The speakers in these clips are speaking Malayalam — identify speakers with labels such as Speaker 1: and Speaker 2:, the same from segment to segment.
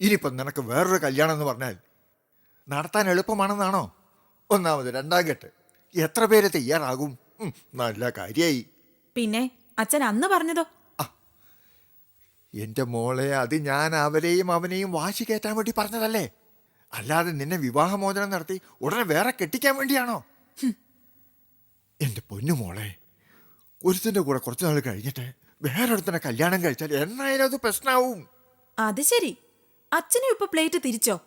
Speaker 1: ഇനിയിപ്പം നിനക്ക് വേറൊരു കല്യാണം എന്ന് പറഞ്ഞാൽ നടത്താൻ എളുപ്പമാണെന്നാണോ? ഒന്നാമത്. രണ്ടാം കെട്ട് എത്ര പേര് തയ്യാറാകും? നല്ല കാര്യമായി
Speaker 2: പിന്നെ അച്ഛൻ അന്ന് പറഞ്ഞതോ?
Speaker 1: എന്റെ മോളെ അത് ഞാൻ അവരെയും അവനെയും വാശി കയറ്റാൻ വേണ്ടി പറഞ്ഞതല്ലേ? അല്ലാതെ നിന്നെ വിവാഹമോചനം നടത്തി ഉടനെ വേറെ കെട്ടിക്കാൻ വേണ്ടിയാണോ? എന്റെ പൊന്നു മോളെ ഒരുത്തിന്റെ കൂടെ കുറച്ച് നാൾ കഴിഞ്ഞിട്ട് വേറൊരുത്തനെ കല്യാണം കഴിച്ചാൽ എന്നായാലും അത് പ്രശ്നമാവും
Speaker 2: അത് ശരി. അച്ഛനും ഇപ്പൊ പ്ലേറ്റ് തിരിച്ചോ?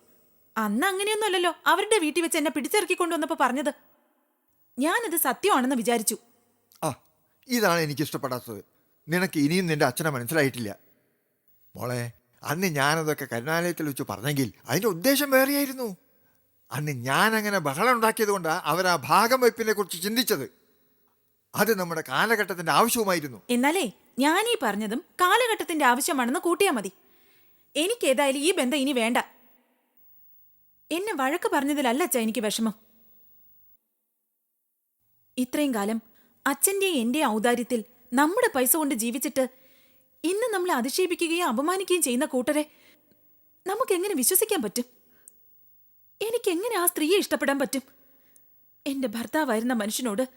Speaker 2: അന്ന് അങ്ങനെയൊന്നുമല്ലല്ലോ. അവരുടെ വീട്ടിൽ വെച്ച് എന്നെ പിടിച്ചിറക്കി കൊണ്ടുവന്നപ്പോ പറഞ്ഞത്. ഞാനത് സത്യമാണെന്ന് വിചാരിച്ചു.
Speaker 1: ആ ഇതാണ് എനിക്ക് ഇഷ്ടപ്പെടാത്തത് നിനക്ക് ഇനിയും നിന്റെ അച്ഛനെ മനസ്സിലായിട്ടില്ല. മോളെ അന്ന് ഞാനതൊക്കെ കരുണാലയത്തിൽ വെച്ച് പറഞ്ഞെങ്കിൽ അതിന്റെ ഉദ്ദേശം വേറെയായിരുന്നു. അന്ന് ഞാൻ അങ്ങനെ ബഹളം ഉണ്ടാക്കിയത് കൊണ്ടാണ് അവർ ആ ഭാഗം വെപ്പിനെ കുറിച്ച് ചിന്തിച്ചത്. അത് നമ്മുടെ കാലഘട്ടത്തിന്റെ ആവശ്യവുമായിരുന്നു.
Speaker 2: എന്നാലേ ഞാനീ പറഞ്ഞതും കാലഘട്ടത്തിന്റെ ആവശ്യമാണെന്ന് കൂട്ടിയാ മതി. എനിക്കേതായാലും ഈ ബന്ധം ഇനി വേണ്ട. എന്നെ വഴക്ക് പറഞ്ഞതിലല്ല അച്ഛ എനിക്ക് വിഷമം. ഇത്രയും കാലം അച്ഛന്റെയും എന്റെ ഔദാര്യത്തിൽ നമ്മുടെ പൈസ കൊണ്ട് ജീവിച്ചിട്ട് ഇന്ന് നമ്മളെ അധിക്ഷേപിക്കുകയും അപമാനിക്കുകയും ചെയ്യുന്ന കൂട്ടരെ നമുക്കെങ്ങനെ വിശ്വസിക്കാൻ പറ്റും? എനിക്കെങ്ങനെ ആ സ്ത്രീയെ ഇഷ്ടപ്പെടാൻ പറ്റും? എന്റെ ഭർത്താവായിരുന്ന മനുഷ്യനോട്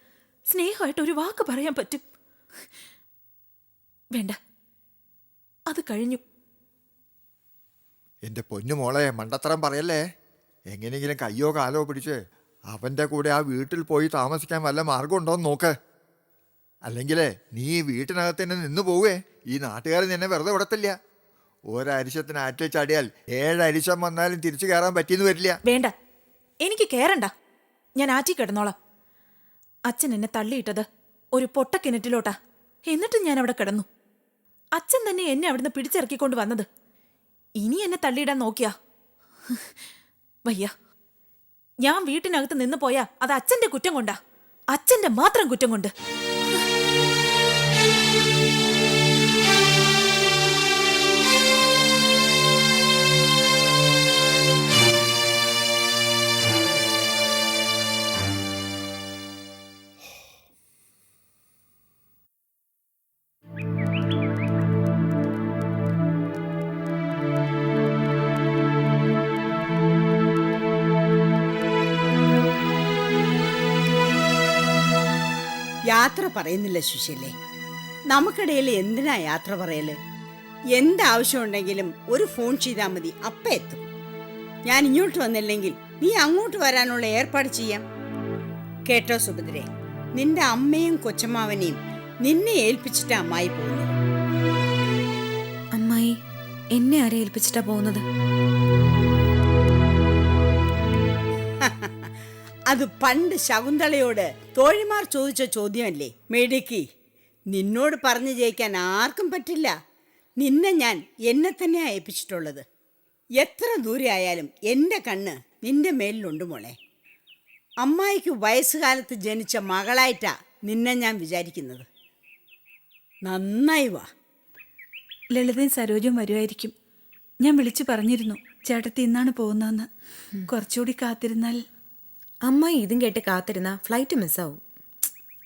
Speaker 2: സ്നേഹമായിട്ട് ഒരു വാക്ക് പറയാൻ പറ്റും? വേണ്ട. അത് കഴിഞ്ഞു.
Speaker 1: എന്റെ പൊന്നു മോളെ മണ്ടത്തരം പറയല്ലേ? എങ്ങനെയെങ്കിലും കയ്യോ കാലോ പിടിച്ച് അവന്റെ കൂടെ ആ വീട്ടിൽ പോയി താമസിക്കാൻ വല്ല മാർഗം ഉണ്ടോന്ന് നോക്ക്. അല്ലെങ്കിലേ നീ ഈ വീട്ടിനകത്ത് തന്നെ നിന്ന് പോവേ. ഈ നാട്ടുകാർ നിന്നെ വെറുതെ വിടത്തില്ല. ഒരരിശത്തിന് ആറ്റിൽ ഏഴരിശം വന്നാലും തിരിച്ചു കയറാൻ പറ്റിയെന്ന് വരില്ല.
Speaker 2: വേണ്ട. എനിക്ക് കേറണ്ട. ഞാൻ ആറ്റി കിടന്നോളാം. അച്ഛൻ എന്നെ തള്ളിയിട്ടത് ഒരു പൊട്ടക്കിണറ്റിലോട്ടാ. എന്നിട്ടും ഞാൻ അവിടെ കിടന്നു. അച്ഛൻ തന്നെ എന്നെ അവിടുന്ന് പിടിച്ചിറക്കിക്കൊണ്ട് വന്നത്. ഇനി എന്നെ തള്ളിയിടാൻ നോക്കിയാ? വയ്യ. ഞാൻ വീട്ടിനകത്ത് നിന്ന് പോയാ അത് അച്ഛന്റെ കുറ്റം കൊണ്ടാ. അച്ഛന്റെ മാത്രം കുറ്റം കൊണ്ട്.
Speaker 3: യാത്ര പറയുന്നില്ല സുശീലേ. നമുക്കിടയിൽ എന്തിനാ യാത്ര പറയൽ? എന്താവശ്യമുണ്ടെങ്കിലും ഒരു ഫോൺ ചെയ്താൽ മതി അപ്പ എത്തും. ഞാൻ ഇങ്ങോട്ട് വന്നില്ലെങ്കിൽ നീ അങ്ങോട്ട് വരാനുള്ള ഏർപ്പാട് ചെയ്യാം. കേട്ടോ സുഭദ്രേ നിന്റെ അമ്മയും കൊച്ചമ്മാവനെയും നിന്നെ ഏൽപ്പിച്ചിട്ട് അമ്മായി പോകുന്നു
Speaker 2: അമ്മായി എന്നെ ആരെ ഏൽപ്പിച്ചിട്ടാ പോകുന്നത്?
Speaker 3: അത് പണ്ട് ശകുന്തളയോട് തോഴിമാർ ചോദിച്ച ചോദ്യമല്ലേ? മേടിക്കി. നിന്നോട് പറഞ്ഞു ജയിക്കാൻ ആർക്കും പറ്റില്ല. നിന്നെ ഞാൻ എന്നെ തന്നെ ഏൽപ്പിച്ചിട്ടുള്ളത്. എത്ര ദൂരെ ആയാലും എന്റെ കണ്ണ് നിന്റെ മേലിലുണ്ട് മോളെ. അമ്മായിക്ക് വയസ്സുകാലത്ത് ജനിച്ച മകളായിട്ടാ നിന്നെ ഞാൻ വിചാരിക്കുന്നത്. നന്നായി വാ.
Speaker 4: ലളിതയും സരോജും വരുമായിരിക്കും. ഞാൻ വിളിച്ചു പറഞ്ഞിരുന്നു ചേട്ടത്തി ഇന്നാണ് പോകുന്നതെന്ന്. കുറച്ചുകൂടി കാത്തിരുന്നാൽ
Speaker 5: അമ്മായി ഇതും കേട്ട് കാത്തിരുന്ന ഫ്ലൈറ്റ് മിസ്സാവും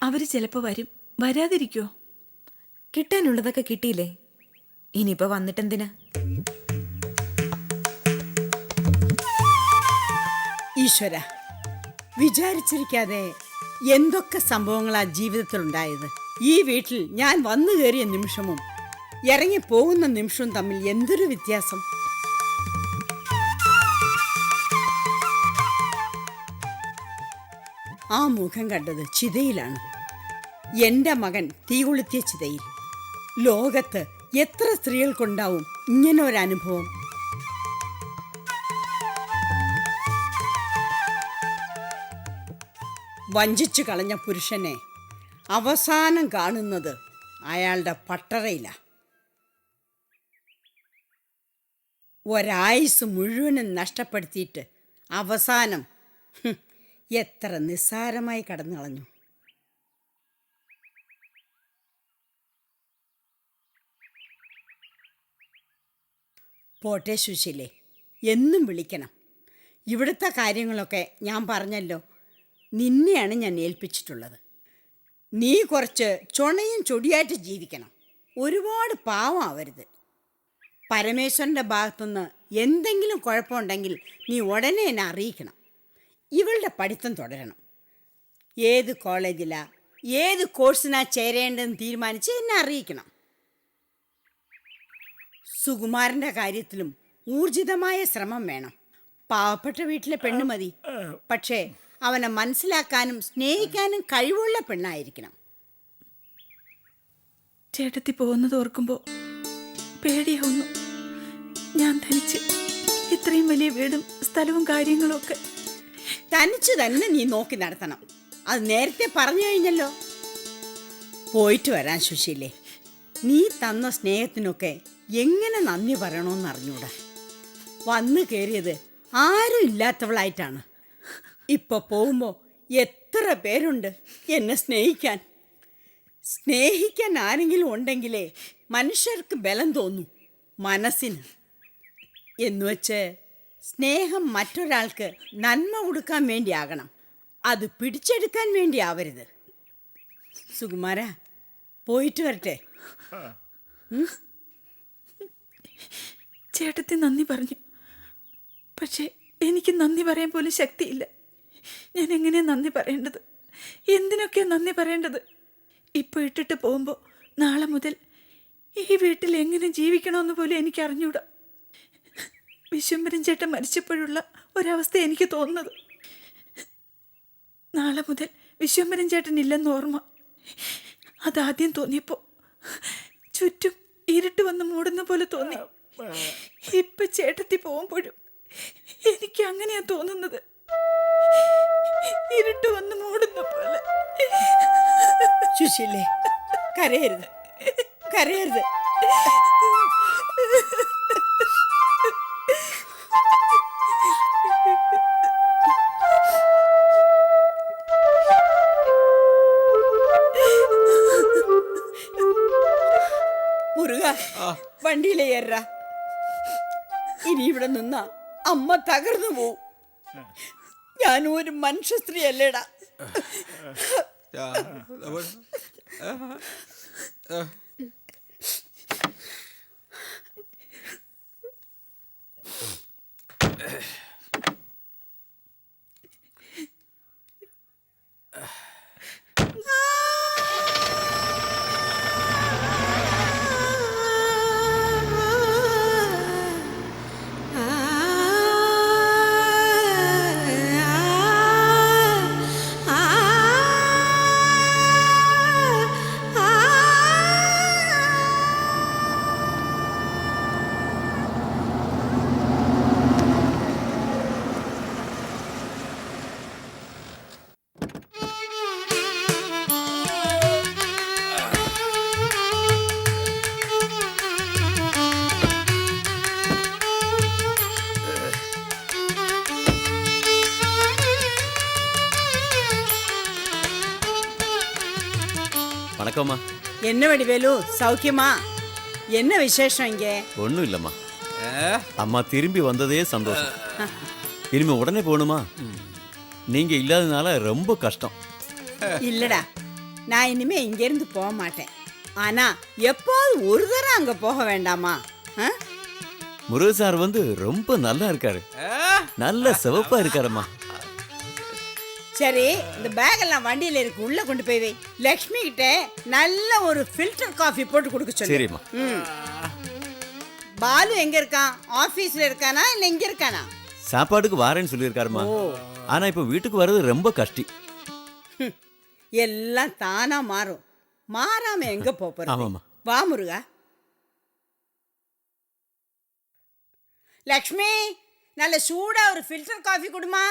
Speaker 4: അവർ ചിലപ്പോൾ വരും. വരാതിരിക്കോ
Speaker 5: കിട്ടാനുള്ളതൊക്കെ കിട്ടിയില്ലേ? ഇനിയിപ്പോൾ വന്നിട്ടെന്തിനാ?
Speaker 3: ഈശ്വര വിചാരിച്ചിരിക്കാതെ എന്തൊക്കെ സംഭവങ്ങളാ ജീവിതത്തിൽ ഉണ്ടായത് ഈ വീട്ടിൽ ഞാൻ വന്നു കയറിയ നിമിഷവും ഇറങ്ങി പോകുന്ന നിമിഷവും തമ്മിൽ എന്തൊരു വ്യത്യാസം? ആ മുഖം കണ്ടത് ചിതയിലാണ്. എന്റെ മകൻ തീ കൊളുത്തിയ ചിതയിൽ. ലോകത്ത് എത്ര സ്ത്രീകൾക്കുണ്ടാവും ഇങ്ങനെ ഒരു അനുഭവം? വഞ്ചിച്ചു കളഞ്ഞ പുരുഷനെ അവസാനം കാണുന്നത് അയാളുടെ പട്ടറയില. ഒരായുസ് മുഴുവനും നഷ്ടപ്പെടുത്തിയിട്ട് അവസാനം എത്ര നിസ്സാരമായി കടന്നു കളഞ്ഞു. പോട്ടെ സുശീലേ എന്നും വിളിക്കണം. ഇവിടുത്തെ കാര്യങ്ങളൊക്കെ ഞാൻ പറഞ്ഞല്ലോ. നിന്നെയാണ് ഞാൻ ഏൽപ്പിച്ചിട്ടുള്ളത്. നീ കുറച്ച് ചുണയും ചൊടിയായിട്ട് ജീവിക്കണം. ഒരുപാട് പാവം ആവരുത്. പരമേശ്വരന്റെ ഭാഗത്തുനിന്ന് എന്തെങ്കിലും കുഴപ്പമുണ്ടെങ്കിൽ നീ ഉടനെ എന്നെ അറിയിക്കണം. ഇവളുടെ പഠിത്തം തുടരണം. ഏത് കോളേജിലാ ഏത് കോഴ്സിനാ ചേരേണ്ടതെന്ന് തീരുമാനിച്ച് എന്നെ അറിയിക്കണം. സുകുമാരന്റെ കാര്യത്തിലും ഊർജിതമായ ശ്രമം വേണം. പാവപ്പെട്ട വീട്ടിലെ പെണ്ണ് മതി. പക്ഷേ അവനെ മനസ്സിലാക്കാനും സ്നേഹിക്കാനും കഴിവുള്ള പെണ്ണായിരിക്കണം.
Speaker 4: ചേട്ടത്തി പോകുന്നത് ഓർക്കുമ്പോൾ പേടിയാവുന്നു. ഞാൻ ധനിച്ച് ഇത്രയും വലിയ വീടും സ്ഥലവും കാര്യങ്ങളും ഒക്കെ
Speaker 3: തനിച്ച് തന്നെ നീ നോക്കി നടത്തണം. അത് നേരത്തെ പറഞ്ഞു കഴിഞ്ഞല്ലോ. പോയിട്ട് വരാൻ സുശീലേ നീ തന്ന സ്നേഹത്തിനൊക്കെ എങ്ങനെ നന്ദി പറയണമെന്ന് അറിഞ്ഞൂടാ. വന്നു കയറിയത് ആരും ഇല്ലാത്തവളായിട്ടാണ്. ഇപ്പൊ പോകുമ്പോൾ എത്ര പേരുണ്ട് എന്നെ സ്നേഹിക്കാൻ. സ്നേഹിക്കാൻ ആരെങ്കിലും ഉണ്ടെങ്കിലേ മനുഷ്യർക്ക് ബലം തോന്നും മനസ്സിന്. എന്നുവച്ച് സ്നേഹം മറ്റൊരാൾക്ക് നന്മ കൊടുക്കാൻ വേണ്ടിയാകണം. അത് പിടിച്ചെടുക്കാൻ വേണ്ടി ആവരുത് സുകുമാര പോയിട്ട് വരട്ടെ.
Speaker 4: ചേട്ടത്തി നന്ദി പറഞ്ഞു. പക്ഷേ എനിക്ക് നന്ദി പറയാൻ പോലും ശക്തിയില്ല. ഞാൻ എങ്ങനെയാ നന്ദി പറയേണ്ടത്? എന്തിനൊക്കെ നന്ദി പറയേണ്ടത്? ഇപ്പോൾ ഇട്ടിട്ട് പോകുമ്പോൾ നാളെ മുതൽ ഈ വീട്ടിൽ എങ്ങനെ ജീവിക്കണമെന്ന് പോലും എനിക്ക് അറിഞ്ഞൂടാ വിശ്വംബരൻ ചേട്ടൻ മരിച്ചപ്പോഴുള്ള ഒരവസ്ഥ എനിക്ക് തോന്നുന്നത്. നാളെ മുതൽ വിശ്വംബരൻ ചേട്ടൻ ഇല്ലെന്ന് ഓർമ്മ. അതാദ്യം തോന്നിയപ്പോൾ ചുറ്റും ഇരുട്ട് വന്ന് മൂടുന്ന പോലെ തോന്നി. ഇപ്പൊ ചേട്ടത്തി പോകുമ്പോഴും എനിക്ക് അങ്ങനെയാ തോന്നുന്നത്. ഇരുട്ട് വന്ന് മൂടുന്ന പോലെ.
Speaker 3: ശുശില്ലേ കരയരുത്. കരയരുത്. വണ്ടിയിലെ ഏറാ ഇനി ഇവിടെ നിന്ന അമ്മ തകർന്നു പോവും ഞാനും ഒരു മനുഷ്യ സ്ത്രീ അല്ലേടാ என்ன வடிவேலு சௌக்கியமா? என்ன விசேஷம் இங்கே?
Speaker 6: ஒன்றும் இல்லைம்மா. அம்மா திரும்பி வந்ததே சந்தோஷம். இனிமே உடனே போகணுமா? நீங்க இல்லாதனால ரொம்ப கஷ்டம்.
Speaker 3: இல்லடா. நான் இனிமே இங்கேருந்து போக மாட்டேன். ஆனா எப்போது ஒரு தரம் அங்க போக வேண்டாமா? ஆ?
Speaker 6: முருகன் சார் வந்து ரொம்ப நல்லா இருக்காரு. நல்ல சிவப்பா இருக்காரம்மா.
Speaker 3: சரி இந்த பேக் எல்லாம் வண்டியில இருக்கு உள்ள கொண்டு போய் வை. லக்ஷ்மி கிட்ட நல்ல ஒரு ஃபில்டர் காஃபி போட்டு கொடுக்க சொல்லு.
Speaker 6: சரிம்மா.
Speaker 3: ம். பாலு எங்க இருக்கான்? ஆபீஸ்ல இருக்கானா இல்ல இங்க இருக்கானா?
Speaker 6: சாப்பாட்டுக்கு வாரேன்னு சொல்லியிருக்காருமா ஆனா இப்போ வீட்டுக்கு வர்றது ரொம்ப கஷ்டி.
Speaker 3: ஹம். எல்லாம் தானா மாறும். மாறாம எங்க போறது?
Speaker 6: ஆமாம்மா.
Speaker 3: வா முருகா. லக்ஷ்மி நல்ல சூடா ஒரு ஃபில்டர் காஃபி கொடுமா.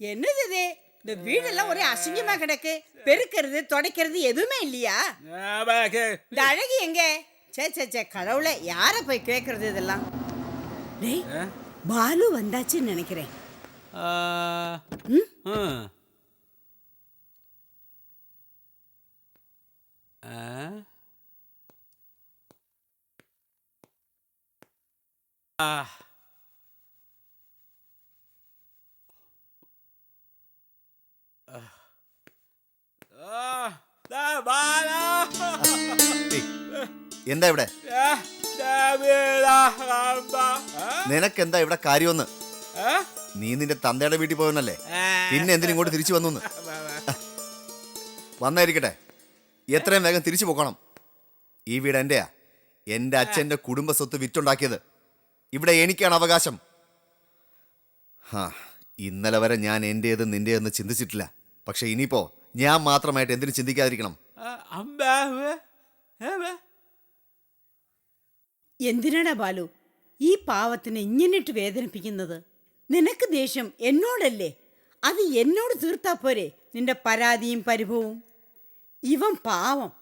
Speaker 3: என்னது இது? இந்த வீடெல்லாம் ஒரே அசிங்கமா கிடக்கு. பெருக்கிறது துடைக்கிறது எதுவுமே இல்லையா? இந்த அழகி எங்க? சே சே சே கடவுளே யார போய் கேட்கறது இதெல்லாம்? டேய் பாலு வந்தாச்சுன்னு நினைக்கிறேன். ம்?
Speaker 7: എന്താ ഇവിടെ? നിനക്കെന്താ ഇവിടെ കാര്യമൊന്ന്? നീ നിന്റെ തന്തയുടെ വീട്ടിൽ പോകുന്നല്ലേ പിന്നെ എന്തിനും ഇങ്ങോട്ട് തിരിച്ചു വന്നു വന്നായിരിക്കട്ടെ എത്രയും വേഗം തിരിച്ചു പോക്കണം. ഈ വീട് എന്റെയാ. എന്റെ അച്ഛന്റെ കുടുംബ സ്വത്ത് വിറ്റുണ്ടാക്കിയത്. ഇവിടെ എനിക്കാണ് അവകാശം. ഹാ ഇന്നലെ വരെ ഞാൻ എന്റേത് നിന്റേതെന്ന് ചിന്തിച്ചിട്ടില്ല. പക്ഷെ ഇനിയിപ്പോ ഞാൻ മാത്രമായിട്ട് എന്തിനു ചിന്തിക്കാതിരിക്കണം.
Speaker 3: എന്തിനാടാ ബാലു? ഈ പാവത്തിനെ ഇങ്ങനിട്ട് വേദനിപ്പിക്കുന്നത്? നിനക്ക് ദേഷ്യം എന്നോടല്ലേ? അത് എന്നോട് തീർത്താ പോരെ നിന്റെ പരാതിയും പരിഭവവും? ഇവൻ പാവം.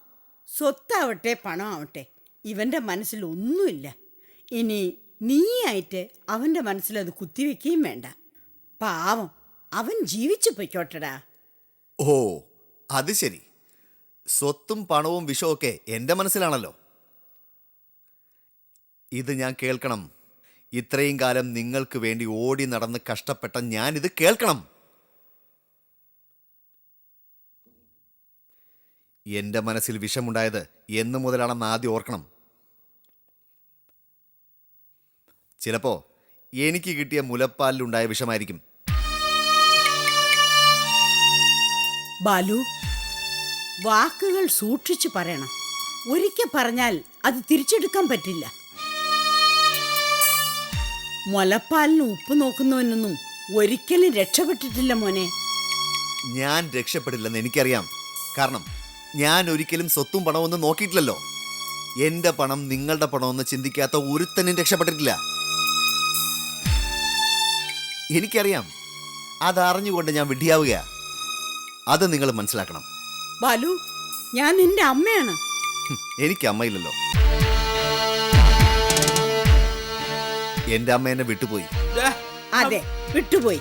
Speaker 3: സ്വത്താവട്ടെ പണമാവട്ടെ. ഇവന്റെ മനസ്സിൽ ഒന്നുമില്ല. ഇനി നീയായിട്ട് അവന്റെ മനസ്സിൽ അത് കുത്തിവെക്കുകയും വേണ്ട. പാവം. അവൻ ജീവിച്ചു പൊയ്ക്കോട്ടടാ.
Speaker 7: ഓ അത് ശരി. സ്വത്തും പണവും വിഷമൊക്കെ എന്റെ മനസ്സിലാണല്ലോ. ഇത് ഞാൻ കേൾക്കണം. ഇത്രയും കാലം നിങ്ങൾക്ക് വേണ്ടി ഓടി നടന്ന് കഷ്ടപ്പെട്ട ഞാൻ ഇത് കേൾക്കണം. എന്റെ മനസ്സിൽ വിഷമുണ്ടായത് എന്ന് മുതലാണെന്ന് ആദ്യം ഓർക്കണം. ചിലപ്പോ എനിക്ക് കിട്ടിയ മുലപ്പാലിലുണ്ടായ വിഷമായിരിക്കും.
Speaker 3: ബാലു വാക്കുകൾ സൂക്ഷിച്ചു പറയണം. ഒരിക്കൽ പറഞ്ഞാൽ അത് തിരിച്ചെടുക്കാൻ പറ്റില്ല. മുലപ്പാലിന് ഉപ്പ് നോക്കുന്നവനൊന്നും ഒരിക്കലും രക്ഷപ്പെട്ടിട്ടില്ല മോനെ.
Speaker 7: ഞാൻ രക്ഷപ്പെടില്ലെന്ന് എനിക്കറിയാം. കാരണം ഞാൻ ഒരിക്കലും സ്വത്തും പണമൊന്നും നോക്കിയിട്ടില്ലല്ലോ. എന്റെ പണം നിങ്ങളുടെ പണമെന്ന് ചിന്തിക്കാത്ത ഒരുത്തനും രക്ഷപ്പെട്ടിട്ടില്ല. എനിക്കറിയാം. അതറിഞ്ഞുകൊണ്ട് ഞാൻ വിഡിയാവുക അത് നിങ്ങൾ മനസ്സിലാക്കണം.
Speaker 3: ബാലു ഞാൻ നിന്റെ അമ്മയാണ്.
Speaker 7: എനിക്ക് അമ്മയില്ലല്ലോ. എന്റെ അമ്മ എന്നെ വിട്ടുപോയി.
Speaker 3: അതെ വിട്ടുപോയി.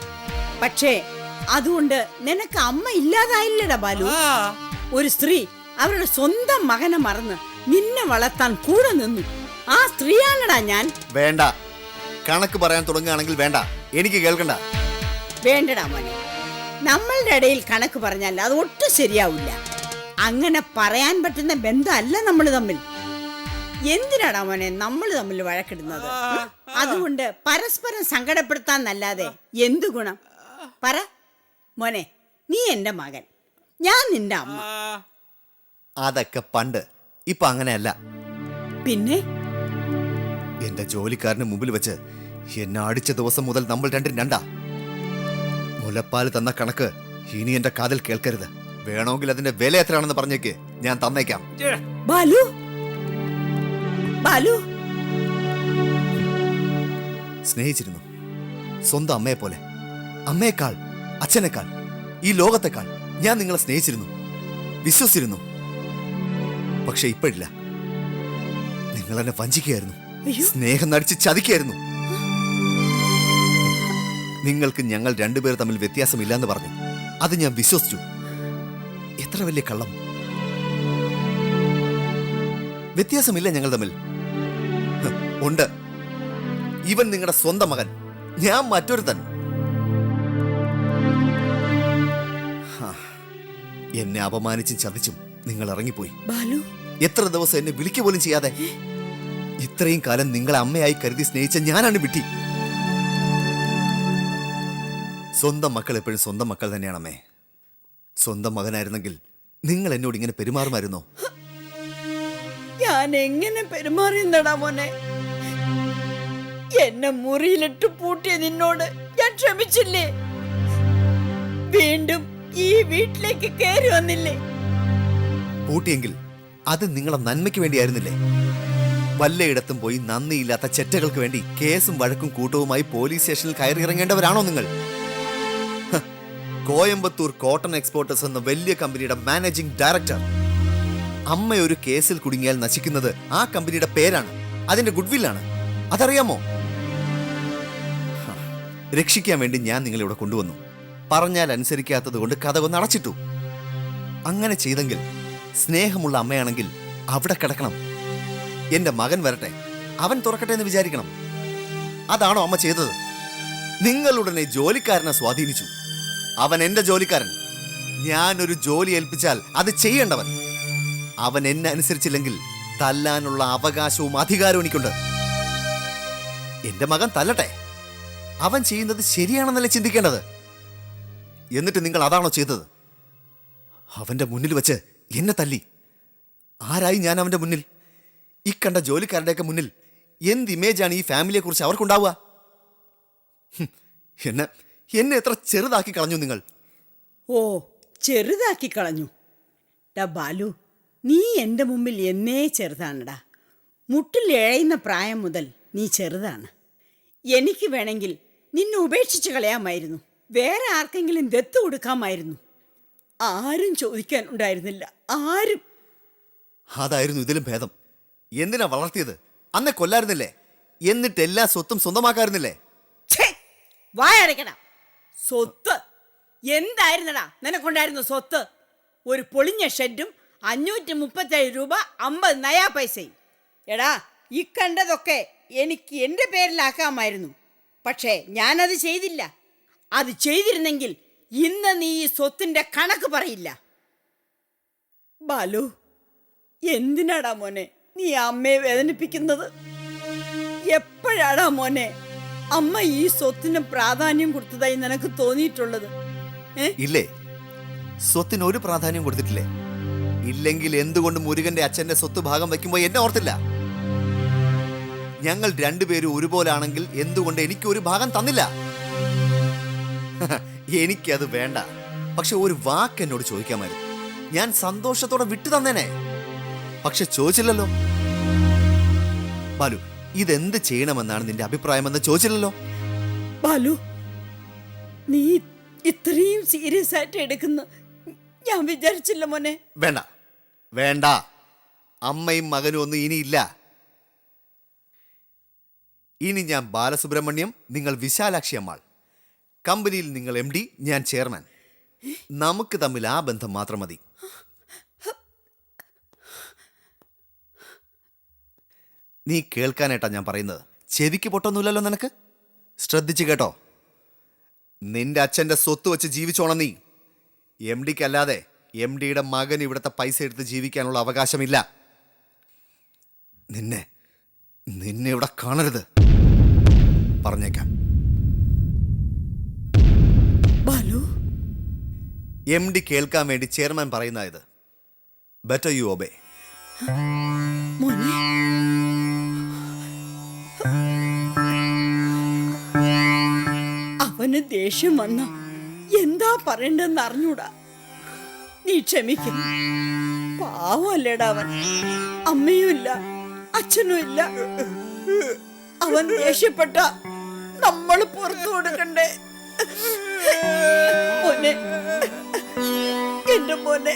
Speaker 3: പക്ഷേ അതുകൊണ്ട് നിനക്ക് അമ്മ ഇല്ലാതായില്ലടാ ബാലു. ഒരു സ്ത്രീ അവരുടെ സ്വന്തം മകനെ മറന്ന് നിന്നെ വളർത്താൻ കൂടെ നിന്നു. ആ സ്ത്രീയാണടാ ഞാൻ.
Speaker 7: വേണ്ട. കണക്ക് പറയാൻ തുടങ്ങുകയാണെങ്കിൽ വേണ്ട. എനിക്ക് കേൾക്കണ്ട.
Speaker 3: വേണ്ടടാ മോനെ. നമ്മളുടെ ഇടയിൽ കണക്ക് പറഞ്ഞാൽ അത് ഒട്ടും ശരിയാവില്ല. അങ്ങനെ പറയാൻ പറ്റുന്ന ബന്ധമല്ല നമ്മൾ തമ്മിൽ. എന്തിനാടാ മോനെ നമ്മൾ തമ്മിൽ വഴക്കിടുന്നത്? അതുകൊണ്ട് പരസ്പരം സങ്കടപ്പെടുത്താന്നല്ലാതെ എന്തു ഗുണം? പറ. മോനെ നീ എന്റെ മകൻ. ഞാൻ നിന്റെ അമ്മ.
Speaker 7: അതൊക്കെ പണ്ട്. ഇപ്പൊ അങ്ങനെയല്ല.
Speaker 3: പിന്നെ?
Speaker 7: എന്റെ ജോലിക്കാരന് മുമ്പിൽ വെച്ച് എന്നെ അടിച്ച ദിവസം മുതൽ നമ്മൾ രണ്ടും രണ്ടാ. മുലപ്പാൽ തന്ന കണക്ക് ഇനി എന്റെ കാതിൽ കേൾക്കരുത്. വേണമെങ്കിൽ അതിന്റെ വില എത്രയാണെന്ന് പറഞ്ഞേക്ക്. ഞാൻ തന്നേക്കാം.
Speaker 3: ബാലു ബാലു?
Speaker 7: സ്നേഹിച്ചിരുന്നു. സ്വന്തം അമ്മയെ പോലെ. അമ്മയെക്കാൾ അച്ഛനേക്കാൾ ഈ ലോകത്തെക്കാൾ ഞാൻ നിങ്ങളെ സ്നേഹിച്ചിരുന്നു. വിശ്വസിച്ചിരുന്നു. പക്ഷെ ഇപ്പോഴില്ല. നിങ്ങൾ എന്നെ വഞ്ചിക്കുകയായിരുന്നു സ്നേഹം നടിച്ച് ചതിക്കുകയായിരുന്നു. നിങ്ങൾക്ക് ഞങ്ങൾ രണ്ടുപേർ തമ്മിൽ വ്യത്യാസമില്ലാന്ന് പറഞ്ഞു. അത് ഞാൻ വിശ്വസിച്ചു. എത്ര വലിയ കള്ളം. വ്യത്യാസമില്ല ഞങ്ങൾ തമ്മിൽ. ഉണ്ട്. ഇവൻ നിങ്ങളുടെ സ്വന്തം മകൻ. ഞാൻ മറ്റൊരുത്തൻ. എന്നെ അപമാനിച്ചും ചതിച്ചും നിങ്ങൾ ഇറങ്ങിപ്പോയി.
Speaker 3: ബാലു.
Speaker 7: എത്ര ദിവസം എന്നെ വിളിക്ക പോലും ചെയ്യാതെ. ഇത്രയും കാലം നിങ്ങളെ അമ്മയായി കരുതി സ്നേഹിച്ച ഞാനാണ് വിട്ടി. സ്വന്തം മക്കൾ എപ്പോഴും സ്വന്തം മക്കൾ തന്നെയാണ് അമ്മേ സ്വന്തം മകനായിരുന്നെങ്കിൽ നിങ്ങൾ എന്നോട് ഇങ്ങനെ പെരുമാറുമായിരുന്നോ?
Speaker 3: ഞാൻ എങ്ങനെ പെരുമാറിയെന്നടാ മോനെ? എന്നെ മുറിയിലിട്ട് പൂട്ടിയ നിന്നോട് ഞാൻ ക്ഷമിച്ചില്ലേ? വീണ്ടും ഈ വീട്ടിലേക്ക് കയറി വന്നില്ലേ?
Speaker 7: പൂട്ടിയെങ്കിൽ അത് നിങ്ങളെ നന്മയ്ക്ക് വേണ്ടിയായിരുന്നില്ലേ? വല്ലയിടത്തും പോയി നന്ദിയില്ലാത്ത ചെറ്റകൾക്ക് വേണ്ടി കേസും വഴക്കും കൂട്ടവുമായി പോലീസ് സ്റ്റേഷനിൽ കയറി ഇറങ്ങേണ്ടവരാണോ നിങ്ങൾ? കോയമ്പത്തൂർ കോട്ടൺ എക്സ്പോർട്ടേഴ്സ് എന്ന വലിയ കമ്പനിയുടെ മാനേജിംഗ് ഡയറക്ടർ. അമ്മ ഒരു കേസിൽ കുടുങ്ങിയാൽ നശിക്കുന്നത് ആ കമ്പനിയുടെ പേരാണ്. അതിന്റെ ഗുഡ്വില്ലാണ്. അതറിയാമോ? രക്ഷിക്കാൻ വേണ്ടി ഞാൻ നിങ്ങളെ ഇവിടെ കൊണ്ടുവന്നു. പറഞ്ഞാൽ അനുസരിക്കാത്തത് കൊണ്ട് കഥ ഒന്ന് അടച്ചിട്ടു. അങ്ങനെ ചെയ്തെങ്കിൽ സ്നേഹമുള്ള അമ്മയാണെങ്കിൽ അവിടെ കിടക്കണം. എന്റെ മകൻ വരട്ടെ. അവൻ തുറക്കട്ടെ എന്ന് വിചാരിക്കണം. അതാണോ അമ്മ ചെയ്തത്. നിങ്ങളുടനെ ജോലിക്കാരനെ സ്വാധീനിച്ചു. അവൻ എന്റെ ജോലിക്കാരൻ. ഞാൻ ഒരു ജോലി ഏൽപ്പിച്ചാൽ അത് ചെയ്യേണ്ടവൻ. അവൻ എന്നെ അനുസരിച്ചില്ലെങ്കിൽ തല്ലാനുള്ള അവകാശവും അധികാരവും എനിക്കുണ്ട്. എന്റെ മകൻ തല്ലട്ടെ. അവൻ ചെയ്യുന്നത് ശരിയാണെന്നല്ലേ ചിന്തിക്കേണ്ടത്? എന്നിട്ട് നിങ്ങൾ അതാണോ ചെയ്തത്? അവന്റെ മുന്നിൽ വെച്ച് എന്നെ തല്ലി. ആരായി ഞാൻ അവന്റെ മുന്നിൽ? ഈ കണ്ട ജോലിക്കാരുടെയൊക്കെ മുന്നിൽ എന്ത് ഇമേജാണ് ഈ ഫാമിലിയെ കുറിച്ച് അവർക്കുണ്ടാവുക എന്നെ എന്നെ എത്ര ചെറുതാക്കി കളഞ്ഞു നിങ്ങൾ.
Speaker 3: ഓ ചെറുതാക്കി കളഞ്ഞു. ടാ ബാലു നീ എന്റെ മുമ്പിൽ എന്നേ ചെറുതാണടാ. മുട്ടിൽ പ്രായം മുതൽ നീ ചെറുതാണ്. എനിക്ക് വേണമെങ്കിൽ നിന്നെ ഉപേക്ഷിച്ച് കളയാമായിരുന്നു. വേറെ ആർക്കെങ്കിലും ദത്ത് കൊടുക്കാമായിരുന്നു. ആരും ചോദിക്കാൻ ഉണ്ടായിരുന്നില്ല. ആരും.
Speaker 7: അതായിരുന്നു ഇതിലും ഭേദം. എന്തിനാ വളർത്തിയത്? അന്നെ കൊല്ലായിരുന്നില്ലേ? എന്നിട്ട് എല്ലാ സ്വത്തും സ്വന്തമാക്കായിരുന്നില്ലേ?
Speaker 3: ഛേ, വായടയ്ക്കടാ. സ്വത്ത്. എന്തായിരുന്നടാ? നിനക്കുണ്ടായിരുന്ന സ്വത്ത്? ഒരു പൊളിഞ്ഞ ഷെഡും അഞ്ഞൂറ്റി മുപ്പത്തേഴ് രൂപ അമ്പത് നയാ പൈസയും. എടാ ഈ കണ്ടതൊക്കെ എനിക്ക് എന്റെ പേരിലാക്കാമായിരുന്നു. പക്ഷേ ഞാനത് ചെയ്തില്ല. അത് ചെയ്തിരുന്നെങ്കിൽ ഇന്ന് നീ ഈ സ്വത്തിന്റെ കണക്ക് പറയില്ല. ബാലു എന്തിനാടാ മോനെ നീ അമ്മയെ വേദനിപ്പിക്കുന്നത്? എപ്പോഴാടാ മോനെ അമ്മ ഈ സ്വത്തിന് പ്രാധാന്യം കൊടുത്തതായി നിനക്ക് തോന്നിയിട്ടുള്ളത്?
Speaker 7: ഇല്ലേ? സ്വത്തിന് ഒരു പ്രാധാന്യം കൊടുത്തിട്ടില്ലേ? ഇല്ലെങ്കിൽ എന്തുകൊണ്ട് മുരുകന്റെ അച്ഛന്റെ സ്വത്ത് ഭാഗം വയ്ക്കുമ്പോൾ എന്നെ ഓർത്തില്ല. ഞങ്ങൾ രണ്ടുപേരും ഒരുപോലാണെങ്കിൽ എന്തുകൊണ്ട് എനിക്ക് ഒരു ഭാഗം തന്നില്ല? എനിക്കത് വേണ്ട. പക്ഷെ ഒരു വാക്ക് എന്നോട് ചോദിക്കാമായിരുന്നു. ഞാൻ സന്തോഷത്തോടെ വിട്ടു തന്നേനെ. പക്ഷെ ചോദിച്ചില്ലല്ലോ. ബാലു ഇതെന്ത് ചെയ്യണമെന്നാണ് നിന്റെ അഭിപ്രായമെന്ന് ചോദിച്ചില്ലല്ലോ?
Speaker 3: ബാലു നീ ഇത്രയും സീരിയസ് ആയിട്ട് എടുക്കുന്ന ഞാൻ വിചാരിച്ചില്ല മോനെ.
Speaker 7: വേണ്ട. വേണ്ട. അമ്മയും മകനും ഒന്നും ഇനിയില്ല. ഇനി ഞാൻ ബാലസുബ്രഹ്മണ്യം നിങ്ങൾ വിശാലാക്ഷി അമ്മാൾ കമ്പനിയിൽ നിങ്ങൾ എം ഡി ഞാൻ ചെയർമാൻ. നമുക്ക് തമ്മിൽ ആ ബന്ധം മാത്രം മതി. നീ കേൾക്കാനായിട്ടാ ഞാൻ പറയുന്നത്. ചെവിക്ക് പൊട്ടൊന്നുമില്ലല്ലോ നിനക്ക്? ശ്രദ്ധിച്ചു കേട്ടോ. നിന്റെ അച്ഛന്റെ സ്വത്ത് വെച്ച് ജീവിച്ചോണം നീ. എം ഡിക്കല്ലാതെ എം ഡിയുടെ മകൻ ഇവിടുത്തെ പൈസ എടുത്ത് ജീവിക്കാനുള്ള അവകാശമില്ല. നിന്നെ നിന്നെ ഇവിടെ കാണരുത്. പറഞ്ഞേക്കാം. എം ഡി കേൾക്കാൻ വേണ്ടി ചെയർമാൻ പറയുന്നതായത് ബെറ്റർ യു ഒബേ
Speaker 3: അവന് ദേഷ്യം വന്ന എന്താ പറയണ്ടെന്ന് അറിഞ്ഞൂടാ. നീ ക്ഷമിക്കും പാവല്ലേടാ അവൻ. അമ്മയും ഇല്ല. അച്ഛനും ഇല്ല. അവൻ ദേഷ്യപ്പെട്ട നമ്മൾ പുറത്തു കൊടുക്കണ്ടേ. മോനെ എന്റെ മോനെ.